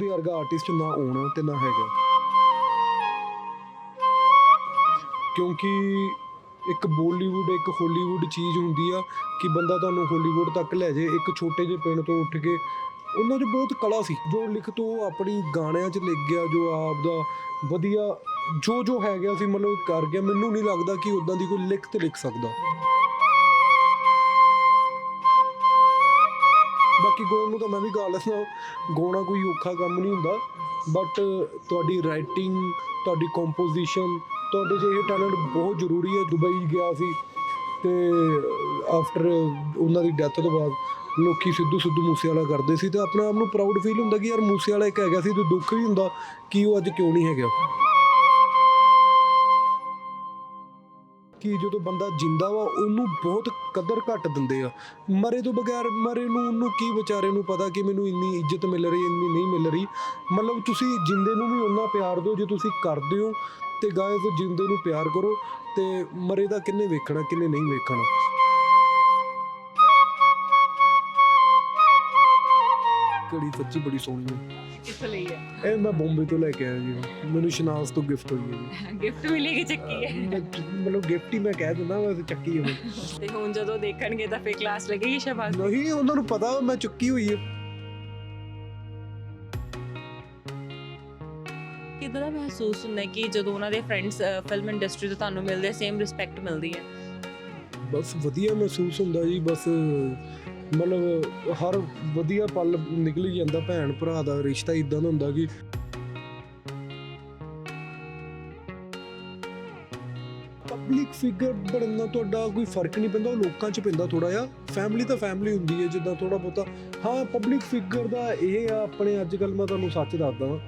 ਉਹਦੇ ਵਰਗਾ ਆਰਟਿਸਟ ਨਾ ਹੋਣਾ ਤੇ ਨਾ ਹੈਗਾ। ਕਿਉਂਕਿ ਇੱਕ ਬਾਲੀਵੁੱਡ ਇੱਕ ਹਾਲੀਵੁੱਡ ਚੀਜ਼ ਹੁੰਦੀ ਆ ਕਿ ਬੰਦਾ ਤੁਹਾਨੂੰ ਹਾਲੀਵੁੱਡ ਤੱਕ ਲੈ ਜਾਏ ਇੱਕ ਛੋਟੇ ਜਿਹੇ ਪਿੰਡ ਤੋਂ ਉੱਠ ਕੇ। ਉਹਨਾਂ 'ਚ ਬਹੁਤ ਕਲਾ ਸੀ। ਜੋ ਲਿਖਤ ਉਹ ਆਪਣੀ ਗਾਣਿਆਂ 'ਚ ਲਿਖ ਗਿਆ, ਜੋ ਆਪ ਦਾ ਵਧੀਆ ਜੋ ਜੋ ਹੈ ਗਿਆ ਸੀ, ਮਤਲਬ ਕਰ ਗਿਆ, ਮੈਨੂੰ ਨਹੀਂ ਲੱਗਦਾ ਕਿ ਉਦਾਂ ਦੀ ਕੋਈ ਲਿਖਤ ਲਿਖ ਸਕਦਾ। ਬਾਕੀ ਗਾਉਣ ਨੂੰ ਤਾਂ ਮੈਂ ਵੀ ਗਾ ਲੈਂਦਾ ਗਾਉਣਾ ਕੋਈ ਔਖਾ ਕੰਮ ਨਹੀਂ ਹੁੰਦਾ। ਬਟ ਤੁਹਾਡੀ ਰਾਈਟਿੰਗ ਤੁਹਾਡੀ ਕੰਪੋਜੀਸ਼ਨ ਤੁਹਾਡੇ 'ਚ ਇਹ ਟੈਲੈਂਟ ਬਹੁਤ ਜ਼ਰੂਰੀ ਹੈ। ਦੁਬਈ ਗਿਆ ਸੀ ਤੇ ਆਫਟਰ ਉਹਨਾਂ ਦੀ ਡੈਥ ਤੋਂ ਬਾਅਦ ਲੋਕੀ ਸਿੱਧੂ ਸਿੱਧੂ ਮੂਸੇਵਾਲਾ ਕਰਦੇ ਸੀ ਤੇ ਆਪਣੇ ਆਪ ਨੂੰ ਪ੍ਰਾਊਡ ਫੀਲ ਹੁੰਦਾ ਕਿ ਯਾਰ ਮੂਸੇਵਾਲਾ ਇੱਕ ਹੈਗਾ ਸੀ ਤੇ ਦੁੱਖ ਵੀ ਹੁੰਦਾ। ਕਿ ਉਹ ਅੱਜ ਕਿਉਂ ਨਹੀਂ ਹੈਗਾ? ਕਿ ਜਦੋਂ ਬੰਦਾ ਜਿੰਦਾ ਵਾ, ਉਹਨੂੰ ਬਹੁਤ ਕਦਰ ਘੱਟ ਦਿੰਦੇ ਆ। ਮਰੇ ਤੋਂ ਬਗੈਰ ਮਰੇ ਨੂੰ, ਉਹਨੂੰ ਕੀ ਵਿਚਾਰੇ ਨੂੰ ਪਤਾ ਕਿ ਮੈਨੂੰ ਇੰਨੀ ਇੱਜ਼ਤ ਮਿਲ ਰਹੀ, ਇੰਨੀ ਨਹੀਂ ਮਿਲ ਰਹੀ? ਮਤਲਬ ਤੁਸੀਂ ਜਿੰਦੇ ਨੂੰ ਵੀ ਉਹਨਾਂ ਪਿਆਰ ਦਿਓ, ਜੇ ਤੁਸੀਂ ਕਰਦੇ ਹੋ, ਤੇ ਗਾਇਸ ਜਿੰਦੇ ਨੂੰ ਪਿਆਰ ਕਰੋ, ਤੇ ਮਰੇ ਦਾ ਕਿੰਨੇ ਵੇਖਣਾ, ਕਿੰਨੇ ਨਹੀਂ ਵੇਖਣਾ। ਕੜੀ ਸੱਚੀ ਬੜੀ ਸੋਹਣੀ ਹੈ। ਕਿੱਥੋਂ ਲਈ ਹੈ? ਇਹ ਮੈਂ ਬੰਬੇ ਤੋਂ ਲੈ ਕੇ ਆਇਆ ਜੀ। ਮੈਨੂੰ ਸ਼ਨਾਸ ਤੋਂ ਗਿਫਟ ਹੋਈ ਹੈ ਗਿਫਟ ਮਿਲੇਗੀ ਚੱਕੀ ਹੈ। ਜੀ ਮੈਂ- ਮਤਲਬ ਗਿਫਟ ਹੀ ਮੈਂ ਕਹਿ ਦਿੰਦਾ ਵੈਸੇ ਚੱਕੀ ਹੈ ਤੇ ਹੁਣ ਜਦੋਂ ਦੇਖਣਗੇ ਤਾਂ ਫੇਰ ਕਲਾਸ ਲੱਗੇਗੀ ਸ਼ਬਾਜ਼ ਦੀ। ਨਹੀਂ ਉਹਨਾਂ ਨੂੰ ਪਤਾ ਮੈਂ ਚੁੱਕੀ ਹੋਈ ਹੈ। ਕਿੱਦਾਂ ਦਾ ਮਹਿਸੂਸ ਹੁੰਦਾ ਹੈ ਕਿ ਜਦੋਂ ਉਹਨਾਂ ਦੇ ਫਰੈਂਡਸ ਫਿਲਮ ਇੰਡਸਟਰੀ ਤੋਂ ਤੁਹਾਨੂੰ ਮਿਲਦੇ ਸੇਮ ਰਿਸਪੈਕਟ ਮਿਲਦੀ ਹੈ? ਬਸ ਵਧੀਆ ਮਹਿਸੂਸ ਹੁੰਦਾ ਜੀ ਬਸ ਮਤਲਬ ਹਰ ਵਧੀਆ ਪਲ ਨਿਕਲੀ ਜਾਂਦਾ, ਭੈਣ ਭਰਾ ਦਾ, ਰਿਸ਼ਤਾ ਇਦਾਂ ਦਾ ਹੁੰਦਾ ਕਿ ਪਬਲਿਕ ਫਿਗਰ ਬਣਨ ਨਾਲ ਤੁਹਾਡਾ ਕੋਈ ਫ਼ਰਕ ਨਹੀਂ ਪੈਂਦਾ, ਉਹ ਲੋਕਾਂ 'ਚ ਪੈਂਦਾ ਥੋੜਾ ਜਿਹਾ। ਫੈਮਿਲੀ ਤਾਂ ਫੈਮਿਲੀ ਹੁੰਦੀ ਹੈ, ਜਿੱਦਾਂ ਥੋੜਾ ਬਹੁਤਾ। ਹਾਂ ਪਬਲਿਕ ਫਿਗਰ ਦਾ ਇਹ ਆ, ਆਪਣੇ ਅੱਜ ਕੱਲ ਮੈਂ ਤੁਹਾਨੂੰ ਸੱਚ ਦੱਸਦਾ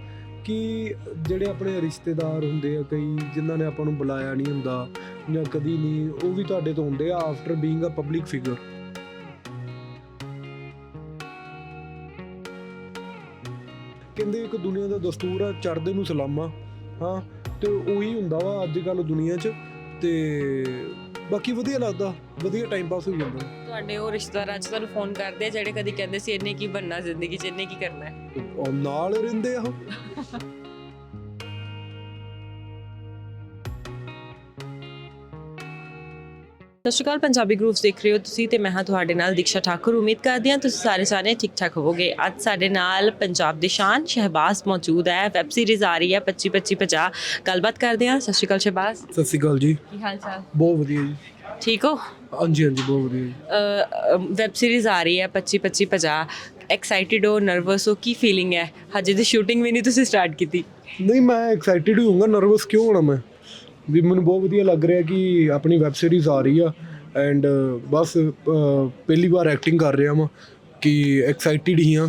ਕਿ ਜਿਹੜੇ ਆਪਣੇ ਰਿਸ਼ਤੇਦਾਰ ਹੁੰਦੇ ਆ, ਕਈ ਜਿਨ੍ਹਾਂ ਨੇ ਆਪਾਂ ਨੂੰ ਬੁਲਾਇਆ ਨਹੀਂ ਹੁੰਦਾ ਜਾਂ ਕਦੀ ਨਹੀਂ, ਉਹ ਵੀ ਤੁਹਾਡੇ ਤੋਂ ਹੁੰਦੇ ਆ after being a public figure ਕਹਿੰਦੇ ਇੱਕ ਦੁਨੀਆ ਦਾ ਦਸਤੂਰ ਆ ਚੜਦੇ ਨੂੰ ਸਲਾਮਾ ਹਾਂ ਤੇ ਉਹੀ ਹੁੰਦਾ ਵਾ ਅੱਜ ਕੱਲ ਦੁਨੀਆ 'ਚ ਤੇ ਬਾਕੀ ਵਧੀਆ ਲੱਗਦਾ ਵਧੀਆ ਟਾਈਮ ਪਾਸ ਹੋ ਜਾਂਦਾ। ਤੁਹਾਡੇ ਉਹ ਰਿਸ਼ਤੇਦਾਰ ਅੱਜ ਤੁਹਾਨੂੰ ਫੋਨ ਕਰਦੇ ਆ ਜਿਹੜੇ ਕਦੀ ਕਹਿੰਦੇ ਸੀ ਇਹਨੇ ਕੀ ਬਣਨਾ ਜ਼ਿੰਦਗੀ 'ਚ ਇਹਨੇ ਕੀ ਕਰਨਾ ਹੈ? ਉਹ ਨਾਲ ਰਹਿੰਦੇ ਆ ਉਹ। ਸਤਿ ਸ਼੍ਰੀ ਅਕਾਲ ਪੰਜਾਬੀ ਗਰੂਪਸ ਦੇਖ ਰਹੇ ਹੋ ਤੁਸੀਂ ਤੇ ਮੈਂ ਹਾਂ ਤੁਹਾਡੇ ਨਾਲ ਦੀਕਸ਼ਾ ਠਾਕੁਰ। ਉਮੀਦ ਕਰਦੀ ਹਾਂ ਤੁਸੀਂ ਸਾਰੇ ਸਾਰੇ ਠੀਕ ਠਾਕ ਹੋਵੋਗੇ। ਅੱਜ ਸਾਡੇ ਨਾਲ ਪੰਜਾਬ ਦੀ ਸ਼ਾਨ ਸ਼ਹਿਬਾਜ਼ ਮੌਜੂਦ ਹੈ। ਵੈਬ ਸੀਰੀਜ਼ ਆ ਰਹੀ ਹੈ 25 25 50 ਗੱਲਬਾਤ ਕਰਦੇ ਹਾਂ। ਸਤਿ ਸ਼੍ਰੀ ਅਕਾਲ ਸ਼ਹਿਬਾਜ਼। ਸਤਿ ਸ਼੍ਰੀ ਅਕਾਲ ਜੀ। ਕੀ ਹਾਲ ਚਾਲ? ਬਹੁਤ ਵਧੀਆ ਜੀ। ਠੀਕ ਹੋ? ਹਾਂਜੀ ਹਾਂਜੀ ਬਹੁਤ ਵਧੀਆ ਵੈਬ ਸੀਰੀਜ਼ ਆ ਰਹੀ ਹੈ 25 25 50 ਐਕਸਾਈਟਿਡ ਹੋ ਨਰਵਸ ਹੋ ਕੀ ਫੀਲਿੰਗ ਹੈ? ਹਜੇ ਦੀ ਸ਼ੂਟਿੰਗ ਵੀ ਨਹੀਂ ਤੁਸੀਂ ਸਟਾਰਟ ਕੀਤੀ। ਨਹੀਂ ਮੈਂ ਐਕਸਾਈਟਿਡ ਹੋਊਂਗਾ ਨਰਵਸ ਕਿਉਂ ਹੋਣਾ ਮੈਂ? ਵੀ ਮੈਨੂੰ ਬਹੁਤ ਵਧੀਆ ਲੱਗ ਰਿਹਾ ਕਿ ਆਪਣੀ ਵੈਬ ਸੀਰੀਜ਼ ਆ ਰਹੀ ਆ ਐਂਡ ਬਸ ਪਹਿਲੀ ਵਾਰ ਐਕਟਿੰਗ ਕਰ ਰਿਹਾ ਹਾਂ ਕਿ ਐਕਸਾਈਟਿਡ ਹੀ ਹਾਂ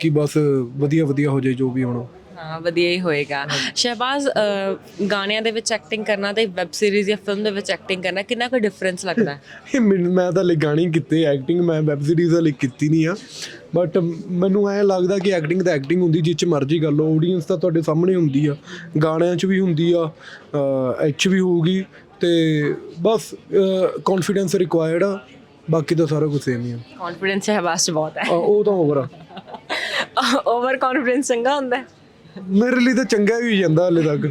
ਕਿ ਬਸ ਵਧੀਆ ਵਧੀਆ ਹੋ ਜਾਏ ਜੋ ਵੀ ਹੋਣਾ। ਹਾਂ ਵਧੀਆ ਹੀ ਹੋਏਗਾ। ਸ਼ਹਿਬਾਜ਼ ਅਹ, ਗਾਣਿਆਂ ਦੇ ਵਿੱਚ ਐਕਟਿੰਗ ਕਰਨਾ ਤੇ ਵੈਬ ਸੀਰੀਜ਼ ਜਾਂ ਫਿਲਮ ਦੇ ਵਿੱਚ ਐਕਟਿੰਗ ਕਰਨਾ ਕਿੰਨਾ ਕੁ ਡਿਫਰੈਂਸ ਲੱਗਦਾ? ਹੈ ਇਹ ਮੈਨੂੰ- ਮੈਂ ਤਾਂ ਲਿਗਾਣੀ ਕੀਤੀ ਐਕਟਿੰਗ ਮੈਂ ਵੈਬ ਸੀਰੀਜ਼ ਵਾਲੀ ਕੀਤੀ ਨਹੀਂ ਆ। ਬਟ ਮੈਨੂੰ ਐ ਲੱਗਦਾ ਕਿ ਐਕਟਿੰਗ ਤਾਂ ਐਕਟਿੰਗ ਹੁੰਦੀ ਜਿਹ ਚ ਮਰਜ਼ੀ ਕਰ ਲਓ ਆਡੀਅנס ਤਾਂ ਤੁਹਾਡੇ ਸਾਹਮਣੇ ਹੁੰਦੀ ਆ। ਗਾਣਿਆਂ 'ਚ ਵੀ ਹੁੰਦੀ ਆ ਐਚ ਵੀ ਹੋਊਗੀ ਤੇ ਬਸ ਕੌਨਫੀਡੈਂਸ ਰਿਕੁਆਇਰਡ ਆ ਬਾਕੀ ਤਾਂ ਸਾਰਾ ਕੁਝ ਸੇਮ ਹੀ ਆ। ਕੌਨਫੀਡੈਂਸ ਸ਼ਹਿਬਾਜ਼ 'ਚ ਬਹੁਤ ਹੈ। ਆ, ਉਹ ਤਾਂ ਓਵਰ ਆ। ਓਵਰ ਕੌਨਫੀਡੈਂਸ ਚੰਗਾ ਹੁੰਦਾ ਹੈ। ਮੇਰੇ ਲਈ ਤਾਂ ਚੰਗਾ ਹੀ ਜਾਂਦਾ ਹਲੇ ਤੱਕ।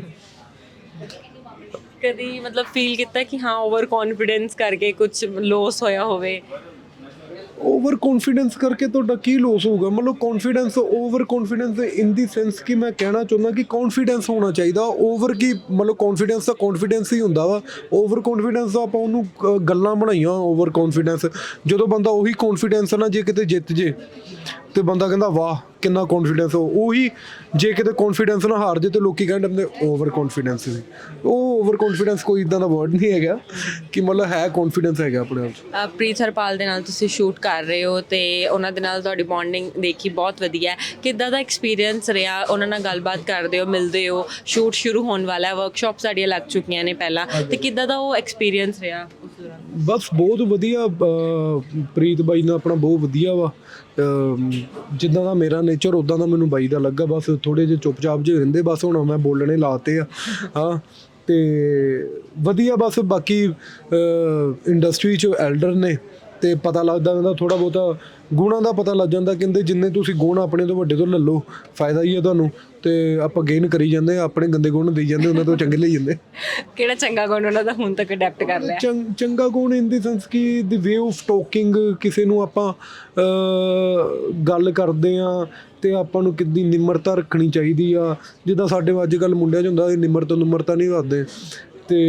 ਕਦੀ ਮਤਲਬ ਫੀਲ ਕੀਤਾ ਕਿ ਹਾਂ ਓਵਰ ਕੌਨਫੀਡੈਂਸ ਕਰਕੇ ਕੁਝ ਲੋਸ ਹੋਇਆ ਹੋਵੇ? ਓਵਰ ਕੌਨਫੀਡੈਂਸ ਕਰਕੇ ਤੁਹਾਡਾ ਕੀ ਲੋਸ ਹੋਊਗਾ? ਮਤਲਬ confidence over confidence in the sense ਕਿ ਮੈਂ ਕਹਿਣਾ ਚਾਹੁੰਦਾ ਕਿ ਕੌਨਫੀਡੈਂਸ ਹੋਣਾ ਚਾਹੀਦਾ। ਓਵਰ ਕੀ ਮਤਲਬ ਕੌਨਫੀਡੈਂਸ ਤਾਂ ਕੌਨਫੀਡੈਂਸ ਹੀ ਹੁੰਦਾ ਵਾ। ਓਵਰ ਕੌਨਫੀਡੈਂਸ ਆਪਾਂ ਉਹਨੂੰ ਅ, ਗੱਲਾਂ ਬਣਾਈਆਂ ਓਵਰ ਕੌਨਫੀਡੈਂਸ ਜਦੋਂ ਬੰਦਾ ਉਹੀ ਕੌਨਫੀਡੈਂਸ ਨਾ ਜੇ ਕਿਤੇ ਜਿੱਤ ਜੇ। ਤੇ ਬੰਦਾ ਕਹਿੰਦਾ ਵਾਹ ਕਿੰਨਾ ਕੌਨਫੀਡੈਂਸ ਉਹੀ ਜੇ ਕਿਤੇ ਕੌਨਫੀਡੈਂਸ ਨਾ ਹਾਰ ਜੇ ਤੇ ਲੋਕੀ ਕਹਿੰਦੇ ਹੁੰਦੇ ਓਵਰ ਕੌਨਫੀਡੈਂਸ ਸੀ। ਉਹ ਓਵਰ ਕੌਨਫੀਡੈਂਸ ਕੋਈ ਇਦਾਂ ਦਾ ਵਰਡ ਨਹੀਂ ਹੈਗਾ ਕਿ ਮਤਲਬ ਹੈ ਕੌਨਫੀਡੈਂਸ ਹੈਗਾ ਆਪਣੇ ਆਪ ਪ੍ਰੀਤ ਹਰਪਾਲ ਦੇ ਨਾਲ ਤੁਸੀਂ ਸ਼ੂਟ ਕਰ ਰਹੇ ਹੋ ਤੇ ਉਹਨਾਂ ਦੇ ਨਾਲ ਤੁਹਾਡੀ ਬੌਂਡਿੰਗ ਦੇਖੀ ਬਹੁਤ ਵਧੀਆ ਹੈ। ਕਿੱਦਾਂ ਦਾ ਐਕਸਪੀਰੀਅੰਸ ਰਿਹਾ? ਉਹਨਾਂ ਨਾਲ ਗੱਲਬਾਤ ਕਰਦੇ ਹੋ ਮਿਲਦੇ ਹੋ? ਸ਼ੂਟ ਸ਼ੁਰੂ ਹੋਣ ਵਾਲਾ ਹੈ ਵਰਕਸ਼ਾਪ ਸਾਡੀਆਂ ਲੱਗ ਚੁੱਕੀਆਂ ਨੇ ਪਹਿਲਾਂ। ਤੇ ਕਿੱਦਾਂ ਦਾ ਉਹ ਐਕਸਪੀਰੀਅੰਸ ਰਿਹਾ? ਬਸ ਬਹੁਤ ਵਧੀਆ ਪ੍ਰੀਤ ਬਾਈ ਨਾਲ ਆਪਣਾ ਬਹੁਤ ਵਧੀਆ ਵਾ। ਜਿੱਦਾਂ ਦਾ ਮੇਰਾ ਨੇਚਰ ਉਦਾਂ ਦਾ ਮੈਨੂੰ ਬਾਈ ਦਾ ਲੱਗਾ। ਬਸ ਥੋੜੇ ਜਿਹੇ ਚੁੱਪਚਾਪ ਜਿਹੇ ਰਹਿੰਦੇ, ਬਸ ਹੁਣ ਮੈਂ ਬੋਲਣੇ ਲਾਤੇ ਆ। ਹਾਂ, ਤੇ ਵਧੀਆ ਬਸ ਬਾਕੀ ਇੰਡਸਟਰੀ ਚ ਐਲਡਰ ਨੇ। ਤੇ ਪਤਾ ਲੱਗਦਾ ਹੁੰਦਾ ਥੋੜਾ ਬਹੁਤਾ ਗੁਣਾਂ ਦਾ ਪਤਾ ਲੱਗ ਜਾਂਦਾ ਕਹਿੰਦੇ ਜਿੰਨੇ ਤੁਸੀਂ ਗੁਣ ਆਪਣੇ ਤੋਂ ਵੱਡੇ ਤੋਂ ਲੈ ਲਓ ਫਾਇਦਾ ਹੀ ਹੈ ਤੁਹਾਨੂੰ ਤੇ ਆਪਾਂ ਗੇਨ ਕਰੀ ਜਾਂਦੇ ਆ, ਆਪਣੇ ਗੰਦੇ ਗੁਣ ਦੇਈ ਜਾਂਦੇ ਉਹਨਾਂ ਤੋਂ ਚੰਗੇ ਲਈ ਜਾਂਦੇ ਕਿਹੜਾ ਚੰਗਾ ਗੁਣ ਉਹਨਾਂ ਦਾ ਹੁਣ ਤੱਕ ਅਡਾਪਟ ਕਰ ਲਿਆ? ਚੰਗ- ਗੁਣ ਇਨ ਦੀ ਸੈਂਸ ਕਿ ਦੀ ਵੇ ਆਫ ਟਾਕਿੰਗ ਕਿਸੇ ਨੂੰ ਆਪਾਂ ਗੱਲ ਕਰਦੇ ਆ ਤੇ ਆਪਾਂ ਨੂੰ ਕਿੰਨੀ ਨਿਮਰਤਾ ਰੱਖਣੀ ਚਾਹੀਦੀ ਆ ਜਿੱਦਾਂ ਸਾਡੇ ਅੱਜ ਕੱਲ ਮੁੰਡਿਆਂ 'ਚ ਹੁੰਦਾ ਨਿਮਰਤਾ ਨਿਮਰਤਾ ਨਹੀਂ ਰੱਖਦੇ ਤੇ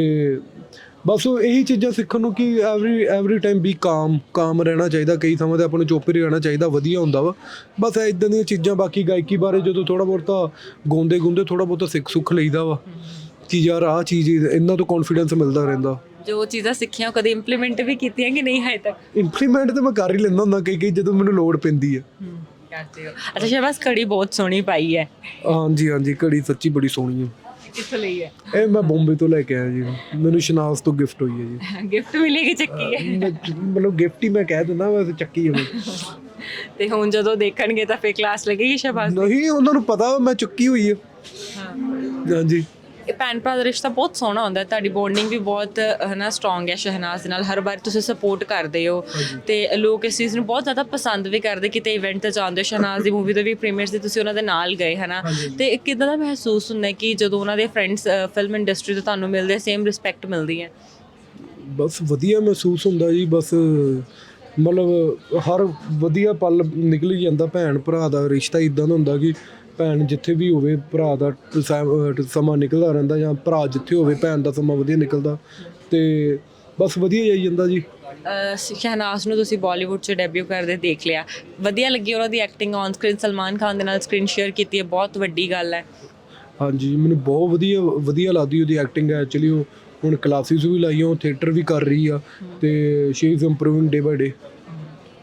ਬਸ ਉਹ ਇਹੀ ਚੀਜ਼ਾਂ ਸਿੱਖਣ ਨੂੰ ਕਿ ਐਵਰੀ ਐਵਰੀ ਟਾਈਮ ਬੀ ਕਾਮ ਕਾਮ ਰਹਿਣਾ ਚਾਹੀਦਾ। ਕਈ ਥਾਵਾਂ ਤੇ ਆਪਾਂ ਨੂੰ ਚੁੱਪ ਹੀ ਰਹਿਣਾ ਚਾਹੀਦਾ ਵਧੀਆ ਹੁੰਦਾ ਵਾ। ਬਸ ਇਦਾਂ ਦੀਆਂ ਚੀਜ਼ਾਂ ਬਾਕੀ ਗਾਇਕੀ ਬਾਰੇ ਜਦੋਂ ਥੋੜਾ ਬਹੁਤਾ ਗਾਉਂਦੇ ਗੁੰਦੇ ਥੋੜਾ ਬਹੁਤਾ ਸਿੱਖ ਸੁੱਖ ਲਈਦਾ ਵਾ ਕਿ ਯਾਰ ਆਹ ਚੀਜ਼ ਇਹਨਾਂ ਤੋਂ ਕੌਨਫੀਡੈਂਸ ਮਿਲਦਾ ਰਹਿੰਦਾ। ਜੋ ਚੀਜ਼ਾਂ ਸਿੱਖੀਆਂ ਕਦੇ ਇੰਪਲੀਮੈਂਟ ਵੀ ਕੀਤੀਆਂ ਕਿ ਨਹੀਂ ਹਜੇ ਤੱਕ? ਇੰਪਲੀਮੈਂਟ ਤੇ ਮੈਂ ਕਰ ਹੀ ਲੈਂਦਾ ਹੁੰਦਾ ਕਈ ਕਈ ਜਦੋਂ ਮੈਨੂੰ ਲੋੜ ਪੈਂਦੀ ਹੈ ਕਰਦੇ ਹੋ। ਅੱਛਾ ਸ਼ਹਿਬਾਜ਼ ਕੜੀ ਬਹੁਤ ਸੋਹਣੀ ਪਾਈ ਹੈ। ਹਾਂਜੀ ਹਾਂਜੀ ਘੜੀ ਸੱਚੀ ਬੜੀ ਸੋਹਣੀ ਹੈ ਕਿੱਥੋਂ ਲਈ ਹੈ। ਇਹ ਮੈਂ ਬੰਬੇ ਤੋਂ ਲੈ ਕੇ ਆਇਆ ਜੀ। ਮੈਨੂੰ ਸ਼ਨਾਸ ਤੋਂ ਗਿਫਟ ਹੋਈ ਹੈ ਜੀ। ਗਿਫਟ ਮਿਲੀ ਕਿ ਚੱਕੀ ਹੈ। ਮੈਂ- ਮਤਲਬ ਗਿਫਟ ਹੀ ਮੈਂ ਕਹਿ ਦਿੰਦਾ ਵੈਸੇ ਚੱਕੀ ਹੈ ਮੈਂ। ਤੇ ਹੁਣ ਜਦੋਂ ਦੇਖਣਗੇ ਤਾਂ ਫੇਰ ਕਲਾਸ ਲੱਗੇਗੀ ਸ਼ਹਿਬਾਜ਼ ਨਹੀਂ ਉਹਨਾਂ ਨੂੰ ਪਤਾ ਮੈਂ ਚੁੱਕੀ ਹੋਈ ਹੈ। ਹਾਂਜੀ। ਇਹ ਭੈਣ ਭਰਾ ਦਾ ਰਿਸ਼ਤਾ ਬਹੁਤ ਸੋਹਣਾ ਹੁੰਦਾ ਹੈ ਤੁਹਾਡੀ ਬੌਂਡਿੰਗ ਵੀ ਬਹੁਤ ਹਨਾ ਸਟਰੋਂਗ ਹੈ ਸ਼ਹਿਨਾਜ਼ ਦੇ ਨਾਲ ਹਰ ਵਾਰ ਤੁਸੀਂ ਸਪੋਰਟ ਕਰਦੇ ਹੋ। ਤੇ ਲੋਕ ਇਸ ਚੀਜ਼ ਨੂੰ ਬਹੁਤ ਜ਼ਿਆਦਾ ਪਸੰਦ ਵੀ ਕਰਦੇ ਕਿਤੇ ਇਵੈਂਟ ਤੇ ਜਾਂਦੇ ਹੋ ਸ਼ਹਿਨਾਜ਼ ਦੀ ਮੂਵੀ ਦੇ ਵੀ ਪ੍ਰੀਮੀਅਰ ਸੀ ਤੁਸੀਂ ਉਹਨਾਂ ਦੇ ਨਾਲ ਗਏ ਹਨਾ। ਤੇ ਕਿਦਾਂ ਦਾ ਮਹਿਸੂਸ ਹੁੰਦਾ ਹੈ ਕਿ ਜਦੋਂ ਉਹਨਾਂ ਦੇ ਫਰੈਂਡਸ ਫਿਲਮ ਇੰਡਸਟਰੀ ਤੋਂ ਤੁਹਾਨੂੰ ਮਿਲਦੇ ਸੇਮ ਰਿਸਪੈਕਟ ਮਿਲਦੀ ਹੈ? ਬਸ ਵਧੀਆ ਮਹਿਸੂਸ ਹੁੰਦਾ ਜੀ ਬਸ ਮਤਲਬ ਹਰ ਵਧੀਆ ਪਲ ਨਿਕਲ ਹੀ ਜਾਂਦਾ ਭੈਣ ਭਰਾ ਦਾ ਰਿਸ਼ਤਾ ਇਦਾਂ ਦਾ ਹੁੰਦਾ ਕਿ ਭੈਣ ਜਿੱਥੇ ਵੀ ਹੋਵੇ ਭਰਾ ਦਾ ਸਮ- ਨਿਕਲਦਾ ਰਹਿੰਦਾ ਜਾਂ ਭਰਾ ਜਿੱਥੇ ਹੋਵੇ ਭੈਣ ਦਾ ਸਮਾਂ ਵਧੀਆ ਨਿਕਲਦਾ। ਤੇ ਬਸ ਵਧੀਆ ਜਾਈ ਜਾਂਦਾ ਜੀ। ਅਹ ਸ਼ਹਿਨਾਜ਼ ਨੂੰ ਤੁਸੀਂ ਬਾਲੀਵੁੱਡ 'ਚ ਡੈਬਿਊ ਕਰਦੇ ਦੇਖ ਲਿਆ। ਵਧੀਆ ਲੱਗੀ ਉਹਨਾਂ ਦੀ acting on screen Salman Khan ਦੇ ਨਾਲ ਸਕਰੀਨ ਸ਼ੇਅਰ ਕੀਤੀ ਹੈ ਬਹੁਤ ਵੱਡੀ ਗੱਲ ਹੈ। ਹਾਂਜੀ ਮੈਨੂੰ ਬਹੁਤ ਵਧੀਆ ਵਧੀਆ ਲੱਗਦੀ ਉਹਦੀ ਐਕਟਿੰਗ ਐਕਚੁਅਲੀ ਉਹ ਹੁਣ ਕਲਾਸਿਸ ਵੀ ਲਾਈਆਂ ਉਹ ਥੀਏਟਰ ਵੀ ਕਰ ਰਹੀ ਆ ਤੇ she is improving day by day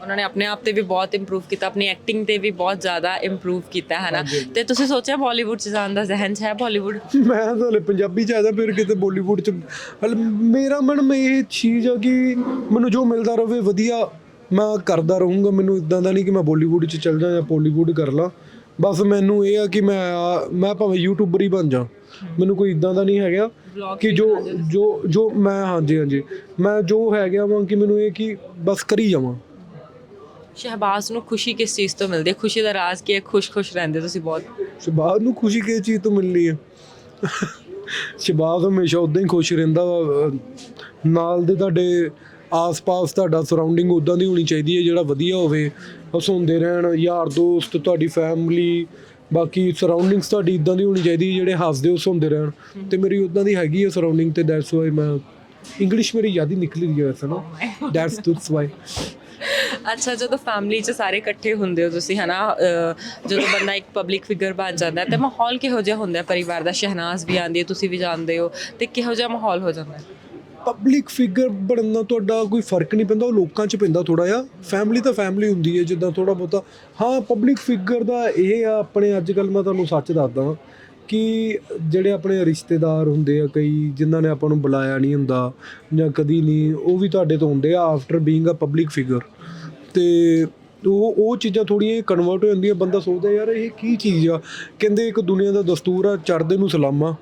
ਉਹਨਾਂ ਨੇ ਆਪਣੇ ਆਪ ਤੇ ਵੀ ਬਹੁਤ ਇੰਪਰੂਵ ਕੀਤਾ ਆਪਣੀ ਐਕਟਿੰਗ ਤੇ ਵੀ ਬਹੁਤ ਜ਼ਿਆਦਾ ਇੰਪਰੂਵ ਕੀਤਾ ਹੈ ਨਾ ਤੇ ਤੁਸੀਂ ਸੋਚਿਆ ਬਾਲੀਵੁੱਡ 'ਚ ਜਾਣ ਦਾ ਜ਼ਹਿਨ ਹੈ ਬਾਲੀਵੁੱਡ ਮੈਂ ਤਾਂ ਹਲੇ ਪੰਜਾਬੀ ਚ ਆਦਾ ਫਿਰ ਕਿਤੇ ਬਾਲੀਵੁੱਡ ਚ ਹਲੇ ਮੇਰਾ ਮਨ ਇਹ ਚੀਜ਼ ਆ ਕਿ ਮੈਨੂੰ ਜੋ ਮਿਲਦਾ ਰਹੇ ਵਧੀਆ ਮੈਂ ਕਰਦਾ ਰਹੂੰਗਾ। ਮੈਨੂੰ ਇਦਾਂ ਦਾ ਨਹੀਂ ਕਿ ਮੈਂ ਬਾਲੀਵੁੱਡ ਚ ਚੱਲ ਜਾ ਜਾਂ ਬਾਲੀਵੁੱਡ ਕਰ ਲਾਂ। ਬਸ ਮੈਨੂੰ ਇਹ ਆ ਕਿ ਮੈਂ ਮੈਂ ਭਾਵੇਂ ਯੂਟਿਊਬਰ ਹੀ ਬਣ ਜਾ। ਮੈਨੂੰ ਕੋਈ ਇਦਾਂ ਦਾ ਨਹੀਂ ਹੈਗਾ ਕਿ ਜੋ ਜੋ ਜੋ ਮੈਂ ਹਾਂਜੀ ਹਾਂਜੀ। ਮੈਂ ਜੋ ਹੈਗਾ ਵਾਂ ਕਿ ਮੈਨੂੰ ਇਹ ਕਿ ਬਸ ਕਰੀ ਜਾਵਾਂ। ਸ਼ਹਿਬਾਜ਼ ਨੂੰ ਖੁਸ਼ੀ ਕਿਸ ਚੀਜ਼ ਤੋਂ ਮਿਲਦੀ ਹੈ? ਖੁਸ਼ੀ ਦਾ ਰਾਜ਼ ਕੀ ਹੈ? ਖੁਸ਼-ਖੁਸ਼ ਰਹਿੰਦੇ ਤੁਸੀਂ ਬਹੁਤ। ਸ਼ਬਾਬ ਨੂੰ ਖੁਸ਼ੀ ਕਿਸ ਚੀਜ਼ ਤੋਂ ਮਿਲਣੀ ਹੈ? ਸ਼ਬਾਬ ਹਮੇਸ਼ਾ ਉਦਾਂ ਹੀ ਖੁਸ਼ ਰਹਿੰਦਾ ਵਾ। ਅਹ ਨਾਲ ਦੇ ਤੁਹਾਡੇ ਆਸ-ਪਾਸ ਤੁਹਾਡਾ ਸਰਾਊਂਡਿੰਗ ਉਦਾਂ ਦੀ ਹੋਣੀ ਚਾਹੀਦੀ ਹੈ ਜਿਹੜਾ ਵਧੀਆ ਹੋਵੇ। ਹਸਾਉਂਦੇ ਰਹਿਣ ਯਾਰ ਦੋਸਤ ਤੁਹਾਡੀ ਫੈਮਿਲੀ ਬਾਕੀ ਸਰਾਊਂਡਿੰਗਸ ਤੁਹਾਡੀ ਇਦਾਂ ਦੀ ਹੋਣੀ ਚਾਹੀਦੀ ਹੈ ਜਿਹੜੇ ਹੱਸਦੇ ਹਸਾਉਂਦੇ ਰਹਿਣ। ਤੇ ਮੇਰੀ ਉਦਾਂ ਦੀ ਹੈਗੀ ਹੈ ਸਰਾਊਂਡਿੰਗ ਤੇ ਦੈਟਸ ਵਾਈ ਮੈਂ ਇੰਗਲਿਸ਼ ਮੇਰੀ ਯਾਦ ਹੀ ਨਿਕਲ ਰਹੀ ਹੈ ਵੈਸੇ ਨਾ। ਦੈਟਸ ਦੈਟਸ ਵਾਈ ਅੱਛਾ ਜਦੋਂ ਫੈਮਿਲੀ 'ਚ ਸਾਰੇ ਇਕੱਠੇ ਹੁੰਦੇ ਹੋ ਤੁਸੀਂ ਹਨਾ ਅਹ, ਜਦੋਂ ਬੰਦਾ ਇੱਕ ਪਬਲਿਕ ਫਿਗਰ ਬਣ ਜਾਂਦਾ ਹੈ ਤੇ ਮਾਹੌਲ ਕਿਹੋ ਜਿਹਾ ਹੁੰਦਾ ਹੈ? ਪਰਿਵਾਰ ਦਾ ਸ਼ਹਿਨਾਜ਼ ਵੀ ਆਉਂਦੀ ਹੈ ਤੁਸੀਂ ਵੀ ਜਾਣਦੇ ਹੋ ਤੇ ਕਿਹੋ ਜਿਹਾ ਮਾਹੌਲ ਹੋ ਜਾਂਦਾ ਹੈ? ਪਬਲਿਕ ਫਿਗਰ ਬਣਨ ਦਾ ਤੁਹਾਡਾ ਕੋਈ ਫ਼ਰਕ ਨਹੀਂ ਪੈਂਦਾ ਉਹ ਲੋਕਾਂ 'ਚ ਪੈਂਦਾ ਥੋੜਾ ਜਿਹਾ। ਫੈਮਿਲੀ ਤਾਂ ਫੈਮਿਲੀ ਹੁੰਦੀ ਹੈ ਜਿੱਦਾਂ ਥੋੜਾ ਬਹੁਤਾ। ਹਾਂ ਪਬਲਿਕ ਫਿਗਰ ਦਾ ਇਹ ਆ ਆਪਣੇ ਅੱਜ ਕੱਲ ਮੈਂ ਤੁਹਾਨੂੰ ਸੱਚ ਦੱਸਦਾ ਕਿ ਜਿਹੜੇ ਆਪਣੇ ਰਿਸ਼ਤੇਦਾਰ ਹੁੰਦੇ ਆ ਕਈ, ਜਿਨ੍ਹਾਂ ਨੇ ਆਪਾਂ ਨੂੰ ਬੁਲਾਇਆ ਨਹੀਂ ਹੁੰਦਾ ਜਾਂ ਕਦੀ ਨਹੀਂ, ਉਹ ਵੀ ਤੁਹਾਡੇ ਤੋਂ ਹੁੰਦੇ ਆ after being a public figure ਤੇ ਉਹ ਉਹ ਚੀਜ਼ਾਂ ਥੋੜੀਆਂ ਕਨਵਰਟ ਹੋ ਜਾਂਦੀਆਂ, ਬੰਦਾ ਸੋਚਦਾ ਯਾਰ ਇਹ ਕੀ ਚੀਜ਼ ਆ? ਕਹਿੰਦੇ ਇੱਕ ਦੁਨੀਆ ਦਾ ਦਸਤੂਰ ਆ, ਚੜ੍ਹਦੇ ਨੂੰ ਸਲਾਮਾਂ,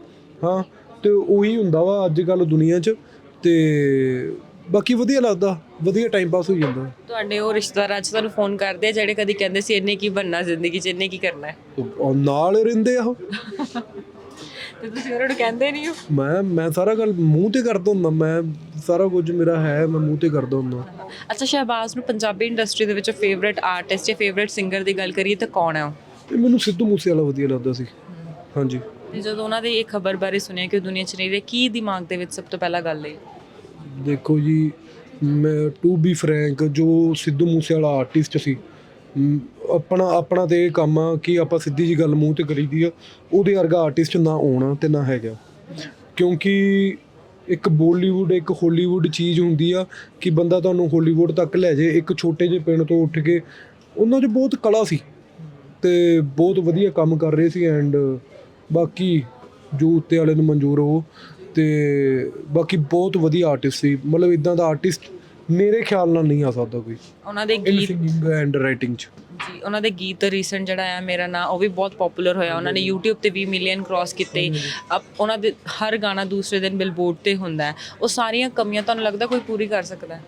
ਹਾਂ। ਤੇ ਉਹੀ ਹੁੰਦਾ ਵਾ ਅੱਜ ਕੱਲ ਦੁਨੀਆ 'ਚ। ਤੇ ਬਾਕੀ ਵਧੀਆ ਲੱਗਦਾ ਵਧੀਆ ਟਾਈਮ ਪਾਸ ਹੋ ਜਾਂਦਾ। ਤੁਹਾਡੇ ਉਹ ਰਿਸ਼ਤੇਦਾਰ ਅੱਜ ਤੁਹਾਨੂੰ ਫੋਨ ਕਰਦੇ ਆ ਜਿਹੜੇ ਕਦੀ ਕਹਿੰਦੇ ਸੀ ਇਹਨੇ ਕੀ ਬਣਨਾ ਜ਼ਿੰਦਗੀ 'ਚ ਇਹਨੇ ਕੀ ਕਰਨਾ ਹੈ? ਉਹ ਨਾਲ ਰਹਿੰਦੇ ਆ ਉਹ। ਤੇ ਤੁਸੀਂ ਉਹਨਾਂ ਨੂੰ ਕਹਿੰਦੇ ਨਹੀਂ ਹੋ? ਮੈਂ ਮੈਂ ਸਾਰਾ ਗੱਲ ਮੂੰਹ ਤੇ ਕਰਦਾ ਹੁੰਦਾ ਮੈਂ ਸਾਰਾ ਕੁਝ ਮੇਰਾ ਹੈ ਮੈਂ ਮੂੰਹ ਤੇ ਕਰਦਾ ਹੁੰਦਾ। ਅੱਛਾ ਸ਼ਹਿਬਾਜ਼ ਨੂੰ ਪੰਜਾਬੀ ਇੰਡਸਟਰੀ ਦੇ ਵਿੱਚ ਫੇਵਰਿਟ ਆਰਟਿਸਟ ਜਾਂ ਫੇਵਰਿਟ ਸਿੰਗਰ ਦੀ ਗੱਲ ਕਰੀਏ ਤਾਂ ਕੌਣ ਹੈ ਉਹ? ਤੇ ਮੈਨੂੰ ਸਿੱਧੂ ਮੂਸੇਵਾਲਾ ਵਧੀਆ ਲੱਗਦਾ ਸੀ। ਹਾਂਜੀ। ਤੇ ਜਦੋਂ ਉਹਨਾਂ ਦੀ ਇਹ ਖਬਰ ਬਾਰੇ ਸੁਣਿਆ ਕਿ ਉਹ ਦੁਨੀਆ 'ਚ ਨਹੀਂ ਰਹੇ ਕੀ ਦਿਮਾਗ ਦੇ ਵਿੱਚ ਸਭ ਤੋਂ ਪਹਿਲਾਂ ਗੱਲ ਹੈ ਦੇਖੋ ਜੀ, ਮੈਂ ਟੂ ਬੀ ਫਰੈਂਕ ਜੋ ਸਿੱਧੂ ਮੂਸੇਵਾਲਾ ਆਰਟਿਸਟ ਸੀ ਆਪਣਾ ਆਪਣਾ ਤੇ ਇਹ ਕੰਮ ਆ ਕਿ ਆਪਾਂ ਸਿੱਧੀ ਜੀ ਗੱਲ ਮੂੰਹ ਤੇ ਕਰੀਦੀ ਆ, ਉਹਦੇ ਵਰਗਾ ਆਰਟਿਸਟ ਨਾ ਆਉਣਾ ਤੇ ਨਾ ਹੈਗਾ। ਕਿਉਂਕਿ ਇੱਕ ਬਾਲੀਵੁੱਡ ਇੱਕ ਹਾਲੀਵੁੱਡ ਚੀਜ਼ ਹੁੰਦੀ ਆ ਕਿ ਬੰਦਾ ਤੁਹਾਨੂੰ ਹਾਲੀਵੁੱਡ ਤੱਕ ਲੈ ਜਾਏ ਇੱਕ ਛੋਟੇ ਜਿਹੇ ਪਿੰਡ ਤੋਂ ਉੱਠ ਕੇ, ਉਹਨਾਂ 'ਚ ਬਹੁਤ ਕਲਾ ਸੀ ਤੇ ਬਹੁਤ ਵਧੀਆ ਕੰਮ ਕਰ ਰਹੇ ਸੀ ਐਂਡ ਬਾਕੀ ਜੋ ਉੱਤੇ ਵਾਲੇ ਨੂੰ ਮਨਜ਼ੂਰ ਹੋ ਤੇ ਬਾਕੀ ਬਹੁਤ ਵਧੀਆ ਆਰਟਿਸਟ ਸੀ। ਮਤਲਬ ਇਦਾਂ ਦਾ ਆਰਟਿਸਟ ਮੇਰੇ ਖਿਆਲ ਨਾਲ ਨਹੀਂ ਆ ਸਕਦਾ ਕੋਈ। ਉਹਨਾਂ ਦੇ ਗੀਤ ਸਿੰਗਿੰਗ ਐਂਡ ਰਾਈਟਿੰਗ ਚ। ਜੀ ਉਹਨਾਂ ਦੇ ਗੀਤ ਰੀਸੈਂਟ ਜਿਹੜਾ ਆ ਮੇਰਾ ਨਾਂ ਉਹ ਵੀ ਬਹੁਤ ਪਪੂਲਰ ਹੋਇਆ। ਉਹਨਾਂ ਨੇ YouTube ਤੇ 20 ਮਿਲੀਅਨ ਕ੍ਰਾਸ ਕੀਤੇ। ਅਬ ਉਹਨਾਂ ਦੇ ਹਰ ਗਾਣਾ ਦੂਸਰੇ ਦਿਨ ਬਿਲਬੋਰਡ ਤੇ ਹੁੰਦਾ ਹੈ। ਉਹ ਸਾਰੀਆਂ ਕਮੀਆਂ ਤੁਹਾਨੂੰ ਲੱਗਦਾ ਕੋਈ ਪੂਰੀ ਕਰ ਸਕਦਾ ਹੈ?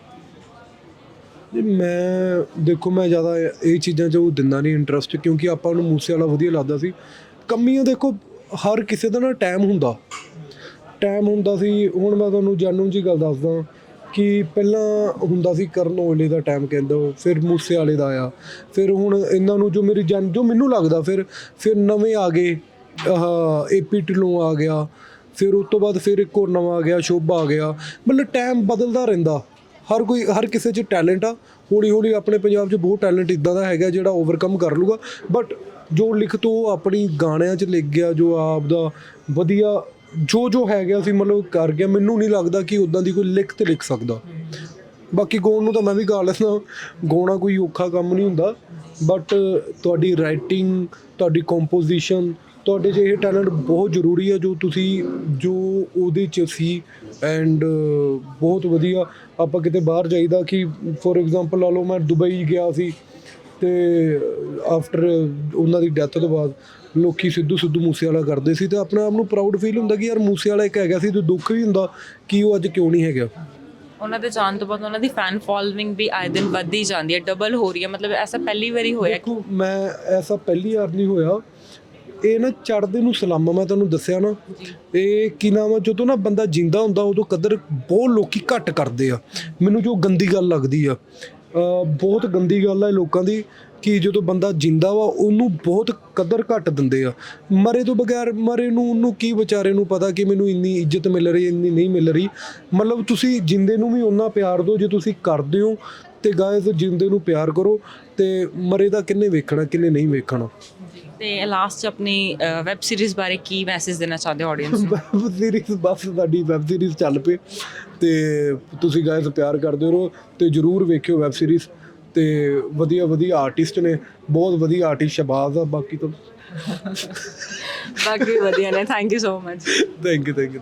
ਜੀ ਮੈਂ ਦੇਖੋ ਮੈਂ ਜ਼ਿਆਦਾ ਇਹ ਚੀਜ਼ਾਂ 'ਚ ਉਹ ਦਿੰਦਾ ਨਹੀਂ ਇੰਟਰਸਟ ਕਿਉਂਕਿ ਆਪਾਂ ਨੂੰ ਮੂਸੇ ਵਾਲਾ ਵਧੀਆ ਲੱਗਦਾ ਸੀ। ਕਮੀਆਂ ਦੇਖੋ ਹਰ ਕਿਸੇ ਦਾ ਨਾ ਟਾਈਮ ਹੁੰਦਾ। ਟਾਈਮ ਹੁੰਦਾ ਸੀ ਹੁਣ ਮੈਂ ਤੁਹਾਨੂੰ ਜਾਣੂ ਜੀ ਗੱਲ ਦੱਸਦਾ ਕਿ ਪਹਿਲਾਂ ਹੁੰਦਾ ਸੀ ਕਰਨ ਔਜਲੇ ਦਾ ਟਾਈਮ ਕਹਿੰਦਾ ਉਹ, ਫਿਰ ਮੂਸੇ ਵਾਲੇ ਦਾ ਆਇਆ ਫਿਰ ਹੁਣ ਇਹਨਾਂ ਨੂੰ ਜੋ ਮੇਰੀ ਜਨ ਜੋ ਮੈਨੂੰ ਲੱਗਦਾ ਫਿਰ ਫਿਰ ਨਵੇਂ ਆ ਗਏ ਆਹ ਏਪੀ ਢਿੱਲੋਂ ਆ ਗਿਆ ਫਿਰ ਉਸ ਤੋਂ ਬਾਅਦ ਫਿਰ ਇੱਕ ਹੋਰ ਨਵਾਂ ਆ ਗਿਆ ਸ਼ੋਭਾ ਆ ਗਿਆ ਮਤਲਬ ਟਾਈਮ ਬਦਲਦਾ ਰਹਿੰਦਾ ਹਰ ਕੋਈ ਹਰ ਕਿਸੇ 'ਚ ਟੈਲੈਂਟ ਆ ਹੌਲੀ ਹੌਲੀ ਆਪਣੇ ਪੰਜਾਬ 'ਚ ਬਹੁਤ ਟੈਲੈਂਟ ਇਦਾਂ ਦਾ ਹੈਗਾ ਜਿਹੜਾ ਓਵਰਕਮ ਕਰ ਲੂਗਾ ਬਟ ਜੋ ਲਿਖ ਉਹ ਆਪਣੀ ਗਾਣਿਆਂ 'ਚ ਲਿਖ ਗਿਆ ਜੋ ਆਪ ਦਾ ਵਧੀਆ ਜੋ ਜੋ ਹੈਗਾ ਗਿਆ ਸੀ ਮਤਲਬ ਕਰ ਗਿਆ ਮੈਨੂੰ ਨਹੀਂ ਲੱਗਦਾ ਕਿ ਉਦਾਂ ਦੀ ਕੋਈ ਲਿਖਤ ਲਿਖ ਸਕਦਾ। ਬਾਕੀ ਗਾਉਣ ਨੂੰ ਤਾਂ ਮੈਂ ਵੀ ਗਾ ਲੈਂਦਾ ਗਾਉਣਾ ਕੋਈ ਔਖਾ ਕੰਮ ਨਹੀਂ ਹੁੰਦਾ। ਬਟ ਤੁਹਾਡੀ ਰਾਈਟਿੰਗ ਤੁਹਾਡੀ ਕੰਪੋਜੀਸ਼ਨ ਤੁਹਾਡੇ 'ਚ ਇਹ ਟੈਲੈਂਟ ਬਹੁਤ ਜ਼ਰੂਰੀ ਹੈ ਜੋ ਤੁਸੀਂ, ਜੋ ਉਹਦੇ 'ਚ ਸੀ। ਐਂਡ ਬਹੁਤ ਵਧੀਆ, ਆਪਾਂ ਕਿਤੇ ਬਾਹਰ ਜਾਈਦਾ ਕਿ ਫੋਰ ਐਗਜ਼ਾਮਪਲ ਲਾ ਲਓ ਮੈਂ ਦੁਬਈ ਗਿਆ ਸੀ। ਤੇ ਆਫਟਰ ਉਹਨਾਂ ਦੀ ਡੈਥ ਤੋਂ ਬਾਅਦ ਲੋਕੀ ਸਿੱਧੂ ਸਿੱਧੂ ਮੂਸੇ ਵਾਲਾ ਕਰਦੇ ਸੀ ਤੇ ਆਪਣੇ ਆਪ ਨੂੰ ਪ੍ਰਾਊਡ ਫੀਲ ਹੁੰਦਾ ਕਿ ਯਾਰ ਮੂਸੇ ਵਾਲਾ ਇੱਕ ਹੈਗਾ ਸੀ ਤੇ ਦੁੱਖ ਵੀ ਹੁੰਦਾ ਕਿ ਉਹ ਅੱਜ ਕਿਉਂ ਨਹੀਂ ਹੈਗਾ? ਉਹਨਾਂ ਦੇ ਜਾਣ ਤੋਂ ਬਾਅਦ ਉਹਨਾਂ ਦੀ ਫੈਨ ਫੋਲੋਇੰਗ ਵੀ ਆਏ ਦਿਨ ਵੱਧਦੀ ਜਾਂਦੀ ਹੈ ਡਬਲ ਹੋ ਰਹੀ ਹੈ ਮਤਲਬ ਐਸਾ ਪਹਿਲੀ ਵਾਰੀ ਹੋਇਆ ਕਿ ਮੈਂ ਐਸਾ ਪਹਿਲੀ ਵਾਰ ਨਹੀਂ ਹੋਇਆ। ਇਹ ਨਾ ਚੜਦੇ ਨੂੰ ਸਲਾਮ ਮੈਂ ਤੁਹਾਨੂੰ ਦੱਸਿਆ ਨਾ ਇਹ ਕੀ ਨਾਮ ਆ ਜਦੋਂ ਨਾ ਬੰਦਾ ਜਿੰਦਾ ਹੁੰਦਾ ਉਦੋਂ ਕਦਰ ਬਹੁਤ ਲੋਕੀ ਘੱਟ ਕਰਦੇ ਆ। ਮੈਨੂੰ ਜੋ ਗੰਦੀ ਗੱਲ ਲੱਗਦੀ ਆ ਬਹੁਤ ਗੰਦੀ ਗੱਲ ਇਹ ਲੋਕਾਂ ਦੀ ਕਿ ਜਦੋਂ ਬੰਦਾ ਜਿੰਦਾ ਵਾ ਉਹਨੂੰ ਬਹੁਤ ਕਦਰ ਘੱਟ ਦਿੰਦੇ ਆ। ਮਰੇ ਤੋਂ ਬਗੈਰ ਮਰੇ ਨੂੰ ਉਹਨੂੰ ਕੀ ਵਿਚਾਰੇ ਨੂੰ ਪਤਾ ਕਿ ਮੈਨੂੰ ਇੰਨੀ ਇੱਜ਼ਤ ਮਿਲ ਰਹੀ ਇੰਨੀ ਨਹੀਂ ਮਿਲ ਰਹੀ? ਮਤਲਬ ਤੁਸੀਂ ਜਿੰਦੇ ਨੂੰ ਵੀ ਓਨਾ ਪਿਆਰ ਦਿਓ ਜੇ ਤੁਸੀਂ ਕਰਦੇ ਹੋ ਤੇ ਗਾਇਜ਼ ਜਿੰਦੇ ਨੂੰ ਪਿਆਰ ਕਰੋ ਤੇ ਮਰੇ ਦਾ ਕਿੰਨੇ ਵੇਖਣਾ ਕਿੰਨੇ ਨਹੀਂ ਵੇਖਣਾ। ਤੇ ਲਾਸਟ ਚ ਆਪਣੀ ਵੈਬ ਸੀਰੀਜ਼ ਬਾਰੇ ਕੀ ਮੈਸੇਜ ਦੇਣਾ ਚਾਹੁੰਦੇ ਹੋ ਆਡੀਅנס ਨੂੰ? ਵੈਬ ਸੀਰੀਜ਼ ਬਸ ਸਾਡੀ ਵੈਬ ਸੀਰੀਜ਼ ਚੱਲ ਪਏ ਤੇ ਤੁਸੀਂ ਗਾਇਜ਼ ਪਿਆਰ ਕਰਦੇ ਰਹੋ ਤੇ ਜਰੂਰ ਵੇਖਿਓ ਵੈਬ ਸੀਰੀਜ਼ ਤੇ ਵਧੀਆ ਵਧੀਆ ਆਰਟਿਸਟ ਨੇ ਬਹੁਤ ਵਧੀਆ ਆਰਟਿਸਟ ਸ਼ਬਾਜ਼ ਆ ਬਾਕੀ ਤਾਂ ਬਾਕੀ ਵਧੀਆ ਨੇ thank you so much thank you thank you